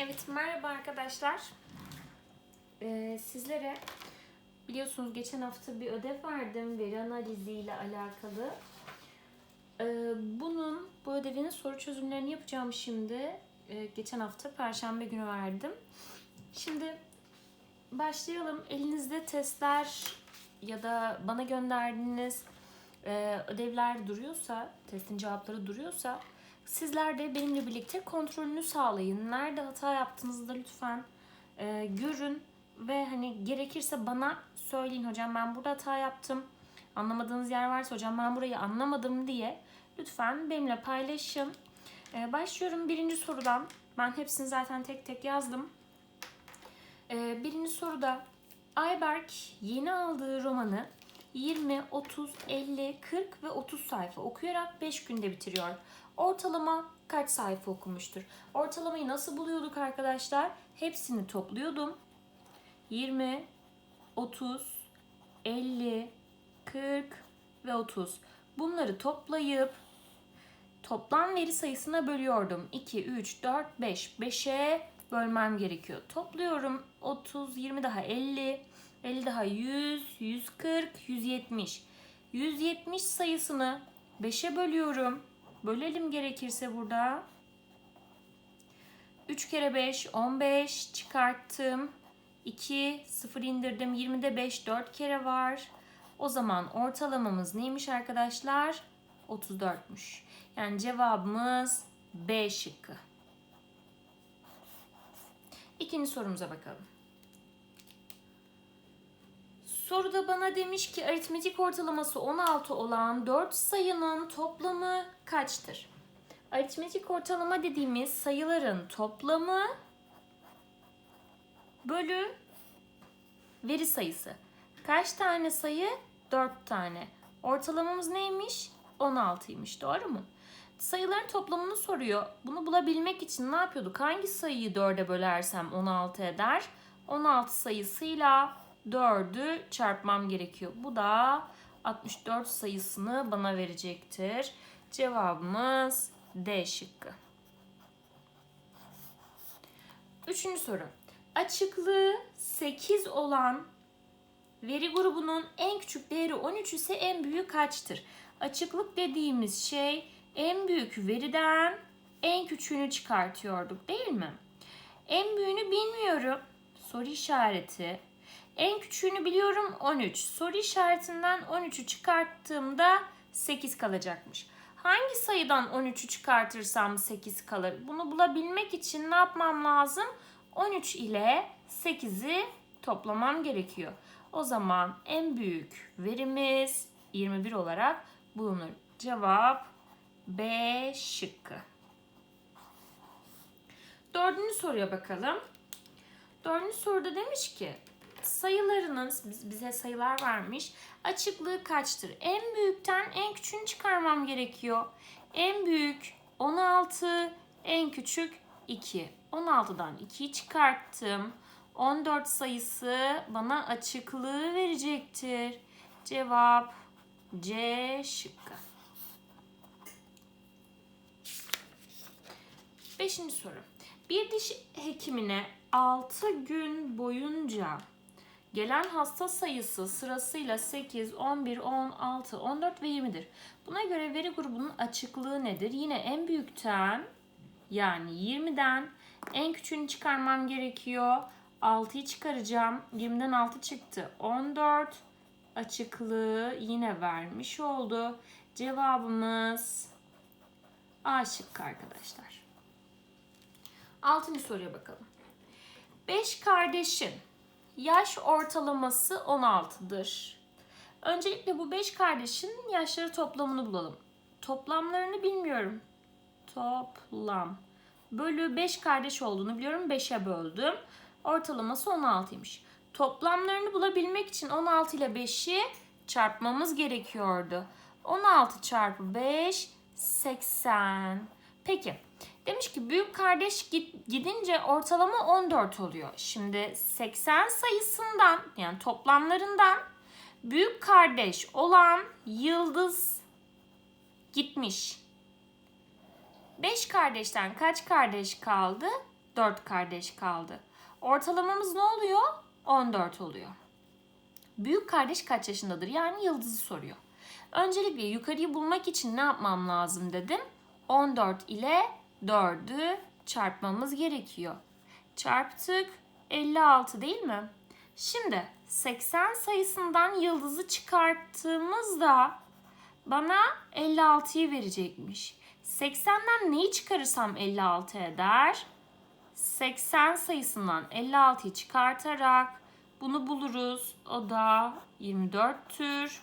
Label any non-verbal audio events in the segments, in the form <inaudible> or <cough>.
Evet merhaba arkadaşlar. Ee, sizlere biliyorsunuz geçen hafta bir ödev verdim veri analizi ile alakalı. Ee, bunun bu ödevinin soru çözümlerini yapacağım şimdi. Ee, geçen hafta Perşembe günü verdim. Şimdi başlayalım. Elinizde testler ya da bana gönderdiğiniz e, ödevler duruyorsa, testin cevapları duruyorsa Sizler de benimle birlikte kontrolünü sağlayın. Nerede hata yaptığınızı da lütfen e, görün ve hani gerekirse bana söyleyin hocam ben burada hata yaptım. Anlamadığınız yer varsa hocam ben burayı anlamadım diye lütfen benimle paylaşın. E, başlıyorum birinci sorudan. Ben hepsini zaten tek tek yazdım. E, birinci soruda Ayberk yeni aldığı romanı 20, 30, 50, 40 ve 30 sayfa okuyarak 5 günde bitiriyor. Ortalama kaç sayfa okumuştur? Ortalamayı nasıl buluyorduk arkadaşlar? Hepsini topluyordum. 20, 30, 50, 40 ve 30. Bunları toplayıp toplam veri sayısına bölüyordum. 2, 3, 4, 5. 5'e bölmem gerekiyor. Topluyorum. 30, 20 daha 50, 50 daha 100, 140, 170. 170 sayısını 5'e bölüyorum. Bölelim gerekirse burada. 3 kere 5 15 çıkarttım. 2 0 indirdim. 20'de 5 4 kere var. O zaman ortalamamız neymiş arkadaşlar? 34'müş. Yani cevabımız B şıkkı. İkinci sorumuza bakalım. Soruda bana demiş ki aritmetik ortalaması 16 olan 4 sayının toplamı kaçtır? Aritmetik ortalama dediğimiz sayıların toplamı bölü veri sayısı. Kaç tane sayı? 4 tane. Ortalamamız neymiş? 16'ymış. Doğru mu? Sayıların toplamını soruyor. Bunu bulabilmek için ne yapıyorduk? Hangi sayıyı 4'e bölersem 16 eder? 16 sayısıyla 4'ü çarpmam gerekiyor. Bu da 64 sayısını bana verecektir. Cevabımız D şıkkı. Üçüncü soru. Açıklığı 8 olan veri grubunun en küçük değeri 13 ise en büyük kaçtır? Açıklık dediğimiz şey en büyük veriden en küçüğünü çıkartıyorduk değil mi? En büyüğünü bilmiyorum. Soru işareti. En küçüğünü biliyorum 13. Soru işaretinden 13'ü çıkarttığımda 8 kalacakmış. Hangi sayıdan 13'ü çıkartırsam 8 kalır? Bunu bulabilmek için ne yapmam lazım? 13 ile 8'i toplamam gerekiyor. O zaman en büyük verimiz 21 olarak bulunur. Cevap B şıkkı. Dördüncü soruya bakalım. Dördüncü soruda demiş ki sayılarının bize sayılar vermiş. Açıklığı kaçtır? En büyükten en küçüğünü çıkarmam gerekiyor. En büyük 16, en küçük 2. 16'dan 2'yi çıkarttım. 14 sayısı bana açıklığı verecektir. Cevap C şıkkı. Beşinci soru. Bir diş hekimine 6 gün boyunca gelen hasta sayısı sırasıyla 8, 11, 16, 14 ve 20'dir. Buna göre veri grubunun açıklığı nedir? Yine en büyükten yani 20'den en küçüğünü çıkarmam gerekiyor. 6'yı çıkaracağım. 20'den 6 çıktı. 14 açıklığı yine vermiş oldu. Cevabımız A şıkkı arkadaşlar. Altıncı soruya bakalım. 5 kardeşin yaş ortalaması 16'dır. Öncelikle bu 5 kardeşin yaşları toplamını bulalım. Toplamlarını bilmiyorum. Toplam. Bölü 5 kardeş olduğunu biliyorum. 5'e böldüm. Ortalaması 16'ymış. Toplamlarını bulabilmek için 16 ile 5'i çarpmamız gerekiyordu. 16 çarpı 5 80. Peki Demiş ki büyük kardeş gidince ortalama 14 oluyor. Şimdi 80 sayısından yani toplamlarından büyük kardeş olan yıldız gitmiş. 5 kardeşten kaç kardeş kaldı? 4 kardeş kaldı. Ortalamamız ne oluyor? 14 oluyor. Büyük kardeş kaç yaşındadır? Yani yıldızı soruyor. Öncelikle yukarıyı bulmak için ne yapmam lazım dedim. 14 ile 4'ü çarpmamız gerekiyor. Çarptık 56 değil mi? Şimdi 80 sayısından yıldızı çıkarttığımızda bana 56'yı verecekmiş. 80'den neyi çıkarırsam 56 eder? 80 sayısından 56'yı çıkartarak bunu buluruz. O da 24'tür.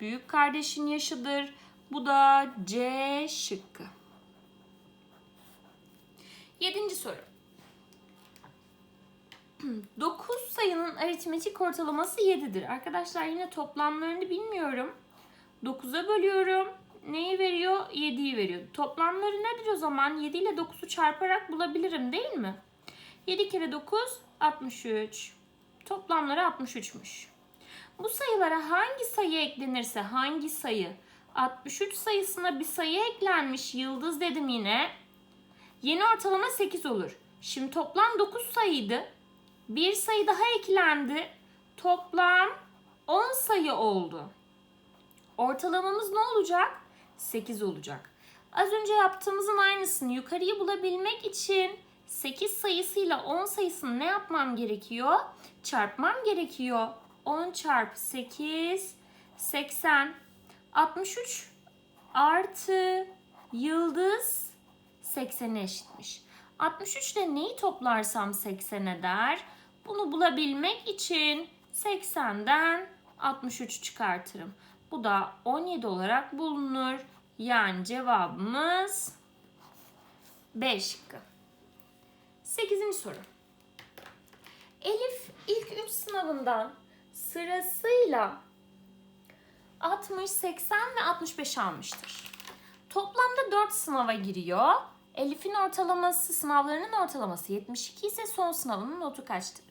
Büyük kardeşin yaşıdır. Bu da C şıkkı. Yedinci soru. <clears throat> 9 sayının aritmetik ortalaması 7'dir. Arkadaşlar yine toplamlarını bilmiyorum. 9'a bölüyorum. Neyi veriyor? 7'yi veriyor. Toplamları nedir o zaman? 7 ile 9'u çarparak bulabilirim değil mi? 7 kere 9 63. Toplamları 63'müş. Bu sayılara hangi sayı eklenirse hangi sayı 63 sayısına bir sayı eklenmiş yıldız dedim yine. Yeni ortalama 8 olur. Şimdi toplam 9 sayıydı. Bir sayı daha eklendi. Toplam 10 sayı oldu. Ortalamamız ne olacak? 8 olacak. Az önce yaptığımızın aynısını yukarıyı bulabilmek için 8 sayısıyla 10 sayısını ne yapmam gerekiyor? Çarpmam gerekiyor. 10 çarpı 8 80 63 artı yıldız 80'e eşitmiş. 63 ile neyi toplarsam 80 eder? Bunu bulabilmek için 80'den 63 çıkartırım. Bu da 17 olarak bulunur. Yani cevabımız 5 şıkkı. 8. soru. Elif ilk 3 sınavından sırasıyla 60, 80 ve 65 almıştır. Toplamda 4 sınava giriyor. Elif'in ortalaması, sınavlarının ortalaması 72 ise son sınavının notu kaçtır?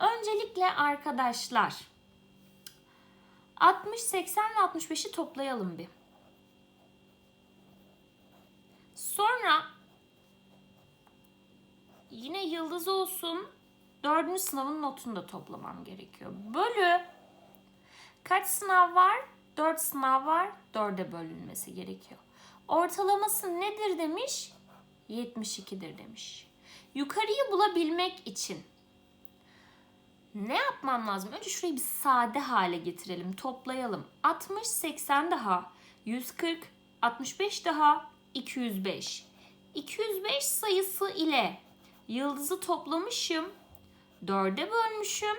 Öncelikle arkadaşlar 60, 80 ve 65'i toplayalım bir. Sonra yine yıldız olsun. Dördüncü sınavın notunu da toplamam gerekiyor. Bölü kaç sınav var? Dört sınav var. Dörde bölünmesi gerekiyor. Ortalaması nedir demiş? 72'dir demiş. Yukarıyı bulabilmek için ne yapmam lazım? Önce şurayı bir sade hale getirelim, toplayalım. 60, 80 daha, 140, 65 daha, 205. 205 sayısı ile yıldızı toplamışım, 4'e bölmüşüm,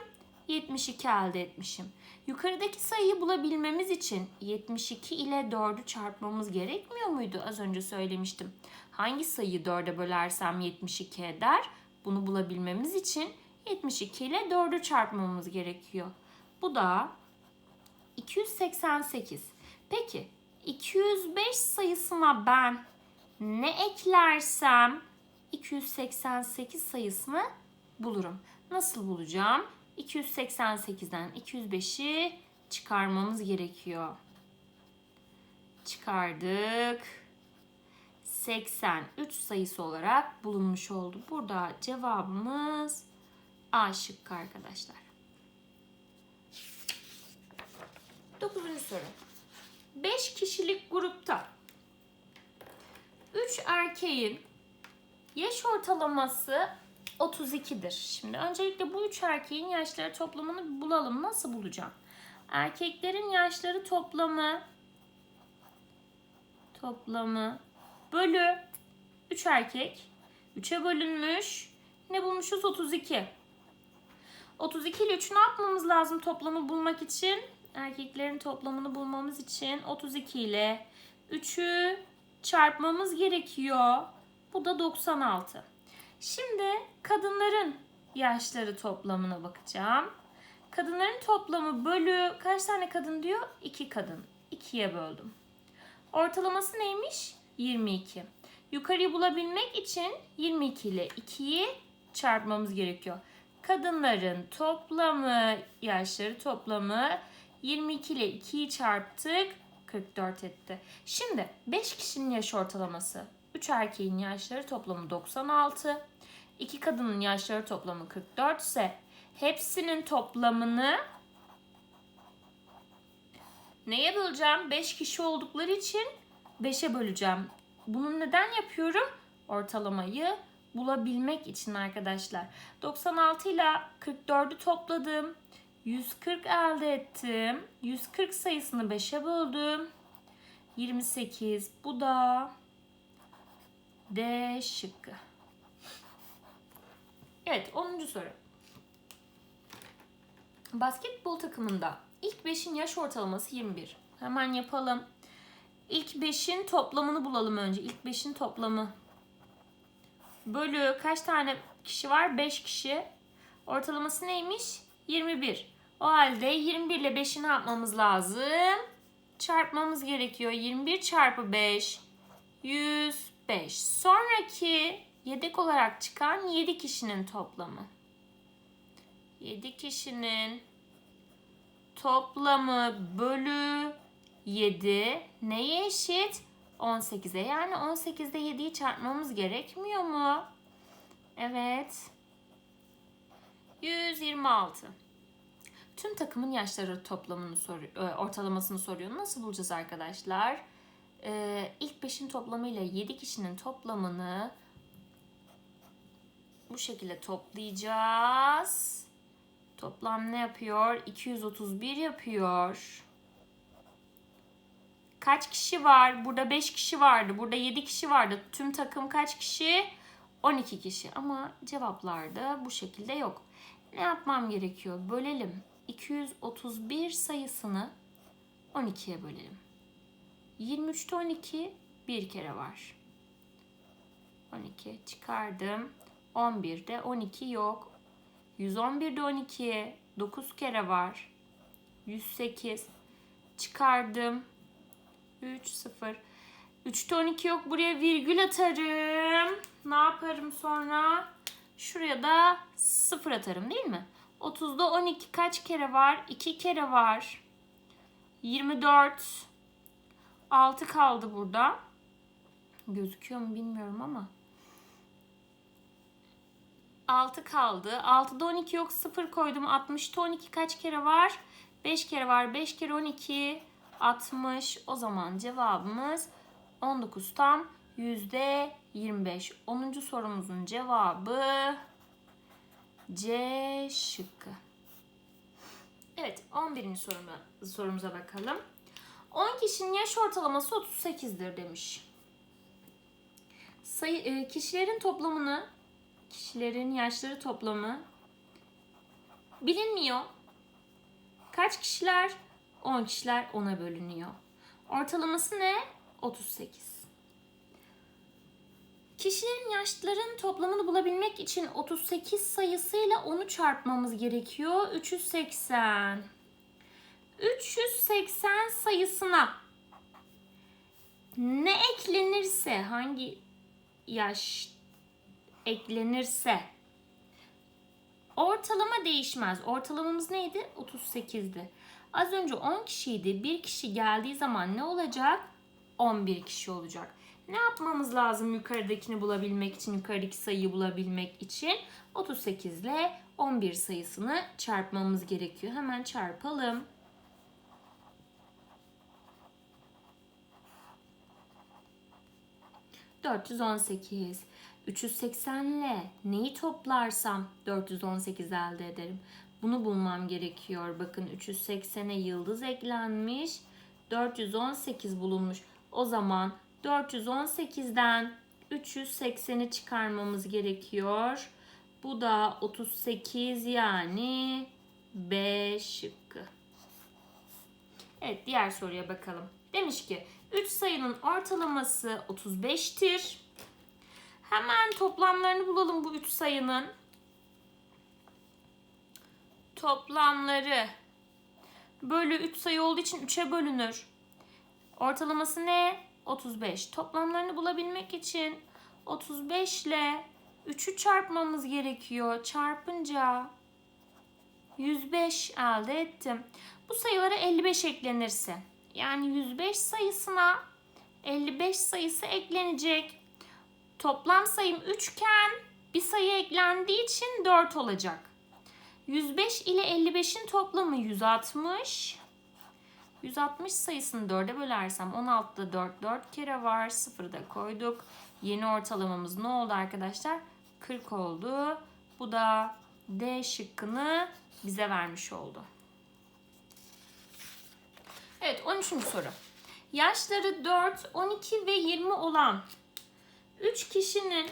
72 elde etmişim. Yukarıdaki sayıyı bulabilmemiz için 72 ile 4'ü çarpmamız gerekmiyor muydu? Az önce söylemiştim. Hangi sayıyı 4'e bölersem 72 eder? Bunu bulabilmemiz için 72 ile 4'ü çarpmamız gerekiyor. Bu da 288. Peki 205 sayısına ben ne eklersem 288 sayısını bulurum. Nasıl bulacağım? 288'den 205'i çıkarmamız gerekiyor. Çıkardık. 83 sayısı olarak bulunmuş oldu. Burada cevabımız A şıkkı arkadaşlar. 9. soru. 5 kişilik grupta 3 erkeğin yaş ortalaması 32'dir. Şimdi öncelikle bu üç erkeğin yaşları toplamını bulalım. Nasıl bulacağım? Erkeklerin yaşları toplamı toplamı bölü 3 erkek 3'e bölünmüş. Ne bulmuşuz? 32. 32 ile 3'ü ne yapmamız lazım toplamı bulmak için? Erkeklerin toplamını bulmamız için 32 ile 3'ü çarpmamız gerekiyor. Bu da 96. Şimdi kadınların yaşları toplamına bakacağım. Kadınların toplamı bölü kaç tane kadın diyor? 2 kadın. 2'ye böldüm. Ortalaması neymiş? 22. Yukarıyı bulabilmek için 22 ile 2'yi çarpmamız gerekiyor. Kadınların toplamı, yaşları toplamı 22 ile 2'yi çarptık 44 etti. Şimdi 5 kişinin yaş ortalaması 3 erkeğin yaşları toplamı 96. iki kadının yaşları toplamı 44 ise hepsinin toplamını neye böleceğim? 5 kişi oldukları için 5'e böleceğim. Bunu neden yapıyorum? Ortalamayı bulabilmek için arkadaşlar. 96 ile 44'ü topladım. 140 elde ettim. 140 sayısını 5'e böldüm. 28. Bu da D şıkkı. Evet 10. soru. Basketbol takımında ilk 5'in yaş ortalaması 21. Hemen yapalım. İlk 5'in toplamını bulalım önce. İlk 5'in toplamı. Bölü kaç tane kişi var? 5 kişi. Ortalaması neymiş? 21. O halde 21 ile 5'i ne yapmamız lazım? Çarpmamız gerekiyor. 21 çarpı 5 105. Sonraki yedek olarak çıkan 7 kişinin toplamı. 7 kişinin toplamı bölü 7 neye eşit? 18'e. Yani 18'de 7'yi çarpmamız gerekmiyor mu? Evet. 126. Tüm takımın yaşları toplamını soruyor, ortalamasını soruyor. Nasıl bulacağız arkadaşlar? Ee, ilk 5'in toplamıyla 7 kişinin toplamını bu şekilde toplayacağız. Toplam ne yapıyor? 231 yapıyor. Kaç kişi var? Burada 5 kişi vardı. Burada 7 kişi vardı. Tüm takım kaç kişi? 12 kişi. Ama cevaplarda bu şekilde yok. Ne yapmam gerekiyor? Bölelim. 231 sayısını 12'ye bölelim. 23'te 12 bir kere var. 12 çıkardım. 11'de 12 yok. 111'de 12 9 kere var. 108 çıkardım. 3 0 3'te 12 yok. Buraya virgül atarım. Ne yaparım sonra? Şuraya da 0 atarım değil mi? 30'da 12 kaç kere var? 2 kere var. 24 6 kaldı burada. Gözüküyor mu bilmiyorum ama. 6 kaldı. 6'da 12 yok 0 koydum. 60'ta 12 kaç kere var? 5 kere var. 5 kere 12 60. O zaman cevabımız 19 tam yüzde 25. 10. sorumuzun cevabı C şıkkı. Evet 11. soruma, sorumuza bakalım. 10 kişinin yaş ortalaması 38'dir demiş. Sayı, e, kişilerin toplamını, kişilerin yaşları toplamı bilinmiyor. Kaç kişiler? 10 kişiler 10'a bölünüyor. Ortalaması ne? 38. Kişilerin yaşlarının toplamını bulabilmek için 38 sayısıyla 10'u çarpmamız gerekiyor. 380. 380 sayısına ne eklenirse, hangi yaş eklenirse ortalama değişmez. Ortalamamız neydi? 38'di. Az önce 10 kişiydi. Bir kişi geldiği zaman ne olacak? 11 kişi olacak. Ne yapmamız lazım yukarıdakini bulabilmek için, yukarıdaki sayıyı bulabilmek için? 38 ile 11 sayısını çarpmamız gerekiyor. Hemen çarpalım. ...418. 380 ile neyi toplarsam 418 elde ederim. Bunu bulmam gerekiyor. Bakın 380'e yıldız eklenmiş. 418 bulunmuş. O zaman 418'den 380'i çıkarmamız gerekiyor. Bu da 38 yani B şıkkı. Evet diğer soruya bakalım. Demiş ki 3 sayının ortalaması 35'tir. Hemen toplamlarını bulalım bu 3 sayının. Toplamları bölü 3 sayı olduğu için 3'e bölünür. Ortalaması ne? 35. Toplamlarını bulabilmek için 35 ile 3'ü çarpmamız gerekiyor. Çarpınca 105 elde ettim. Bu sayılara 55 eklenirse yani 105 sayısına 55 sayısı eklenecek. Toplam sayım 3 iken Bir sayı eklendiği için 4 olacak. 105 ile 55'in toplamı 160. 160 sayısını 4'e bölersem 16'da 4 4 kere var. 0'ı da koyduk. Yeni ortalamamız ne oldu arkadaşlar? 40 oldu. Bu da D şıkkını bize vermiş oldu. Evet 13. soru. Yaşları 4, 12 ve 20 olan 3 kişinin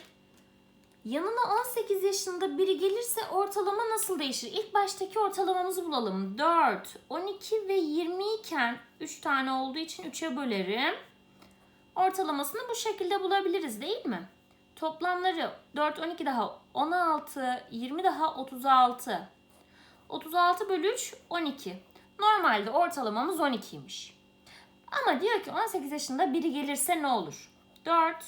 yanına 18 yaşında biri gelirse ortalama nasıl değişir? İlk baştaki ortalamamızı bulalım. 4, 12 ve 20 iken 3 tane olduğu için 3'e bölerim. Ortalamasını bu şekilde bulabiliriz değil mi? Toplamları 4, 12 daha 16, 20 daha 36. 36 bölü 3, 12. Normalde ortalamamız 12'ymiş. Ama diyor ki 18 yaşında biri gelirse ne olur? 4,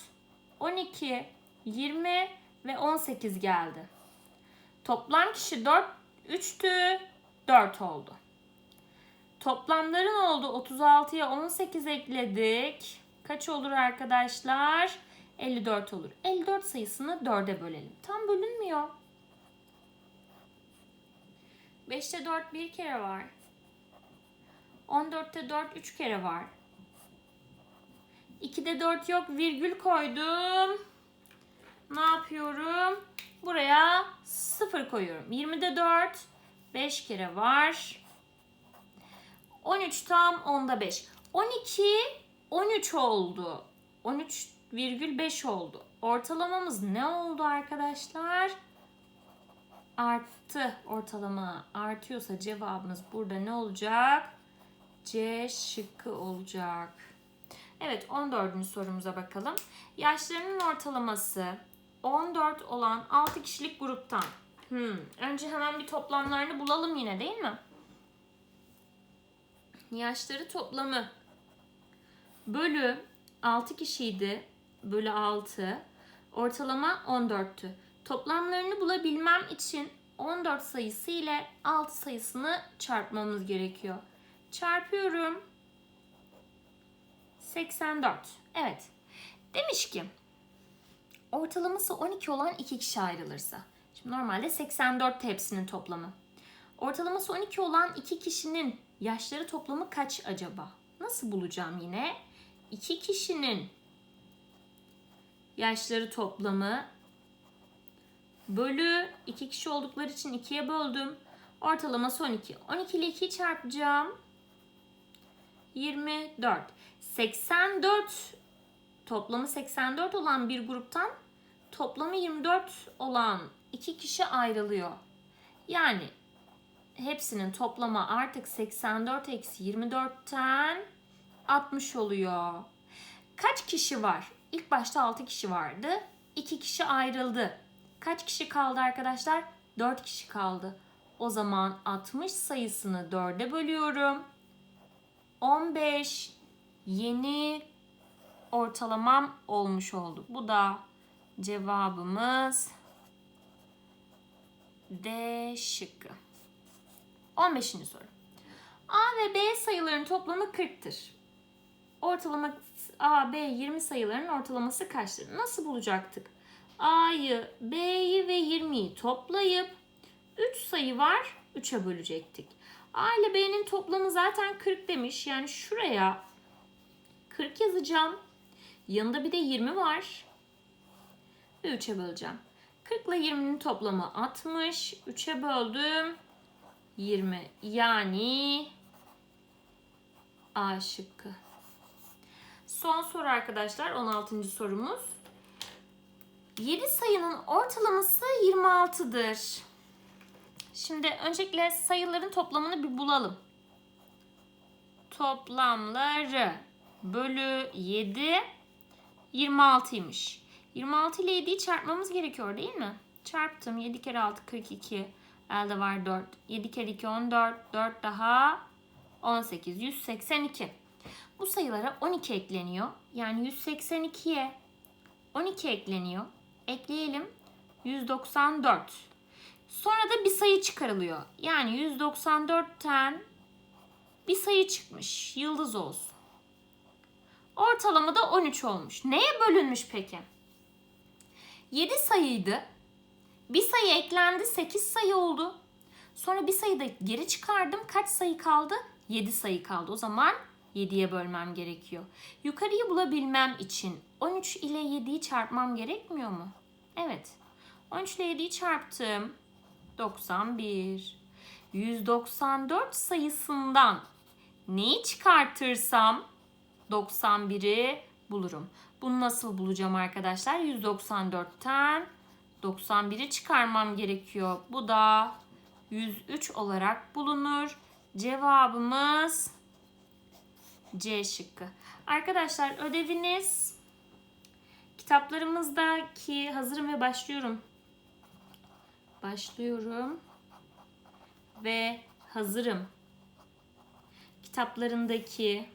12, 20 ve 18 geldi. Toplam kişi 4, 3'tü, 4 oldu. Toplamları ne oldu? 36'ya 18 ekledik. Kaç olur arkadaşlar? 54 olur. 54 sayısını 4'e bölelim. Tam bölünmüyor. 5'te 4 bir kere var. 14'te 4 3 kere var. 2'de 4 yok virgül koydum. Ne yapıyorum? Buraya 0 koyuyorum. 20'de 4 5 kere var. 13 tam 10'da 5. 12 13 oldu. 13 virgül 5 oldu. Ortalamamız ne oldu arkadaşlar? Arttı ortalama. Artıyorsa cevabımız burada ne olacak? C şıkkı olacak. Evet 14. sorumuza bakalım. Yaşlarının ortalaması 14 olan 6 kişilik gruptan. Hmm. Önce hemen bir toplamlarını bulalım yine değil mi? Yaşları toplamı bölü 6 kişiydi. Bölü 6. Ortalama 14'tü. Toplamlarını bulabilmem için 14 sayısı ile 6 sayısını çarpmamız gerekiyor. Çarpıyorum. 84. Evet. Demiş ki ortalaması 12 olan iki kişi ayrılırsa. Şimdi normalde 84 hepsinin toplamı. Ortalaması 12 olan iki kişinin yaşları toplamı kaç acaba? Nasıl bulacağım yine? İki kişinin yaşları toplamı bölü iki kişi oldukları için ikiye böldüm. Ortalaması 12. 12 ile 2'yi çarpacağım. 24. 84 toplamı 84 olan bir gruptan toplamı 24 olan iki kişi ayrılıyor. Yani hepsinin toplamı artık 84 eksi 24'ten 60 oluyor. Kaç kişi var? İlk başta 6 kişi vardı. 2 kişi ayrıldı. Kaç kişi kaldı arkadaşlar? 4 kişi kaldı. O zaman 60 sayısını 4'e bölüyorum. 15 yeni ortalamam olmuş oldu. Bu da cevabımız D şıkkı. 15. soru. A ve B sayılarının toplamı 40'tır. Ortalama A, B 20 sayılarının ortalaması kaçtır? Nasıl bulacaktık? A'yı, B'yi ve 20'yi toplayıp 3 sayı var 3'e bölecektik. A ile B'nin toplamı zaten 40 demiş. Yani şuraya 40 yazacağım. Yanında bir de 20 var. Ve 3'e böleceğim. 40 ile 20'nin toplamı 60. 3'e böldüm. 20. Yani A şıkkı. Son soru arkadaşlar 16. sorumuz. 7 sayının ortalaması 26'dır. Şimdi öncelikle sayıların toplamını bir bulalım. Toplamları bölü 7 26'ymış. 26 ile 7'yi çarpmamız gerekiyor değil mi? Çarptım. 7 kere 6 42. Elde var 4. 7 kere 2 14. 4 daha 18. 182. Bu sayılara 12 ekleniyor. Yani 182'ye 12 ekleniyor. Ekleyelim. 194. Sonra da bir sayı çıkarılıyor. Yani 194'ten bir sayı çıkmış. Yıldız olsun. Ortalama da 13 olmuş. Neye bölünmüş peki? 7 sayıydı. Bir sayı eklendi 8 sayı oldu. Sonra bir sayı da geri çıkardım. Kaç sayı kaldı? 7 sayı kaldı. O zaman 7'ye bölmem gerekiyor. Yukarıyı bulabilmem için 13 ile 7'yi çarpmam gerekmiyor mu? Evet. 13 ile 7'yi çarptım. 91. 194 sayısından neyi çıkartırsam 91'i bulurum. Bunu nasıl bulacağım arkadaşlar? 194'ten 91'i çıkarmam gerekiyor. Bu da 103 olarak bulunur. Cevabımız C şıkkı. Arkadaşlar ödeviniz kitaplarımızdaki hazırım ve başlıyorum. Başlıyorum ve hazırım. Kitaplarındaki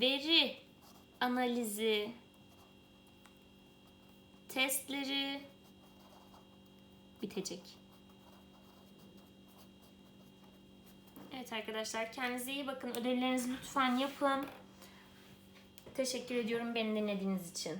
veri analizi testleri bitecek. Evet arkadaşlar kendinize iyi bakın. Ödevlerinizi lütfen yapın. Teşekkür ediyorum beni dinlediğiniz için.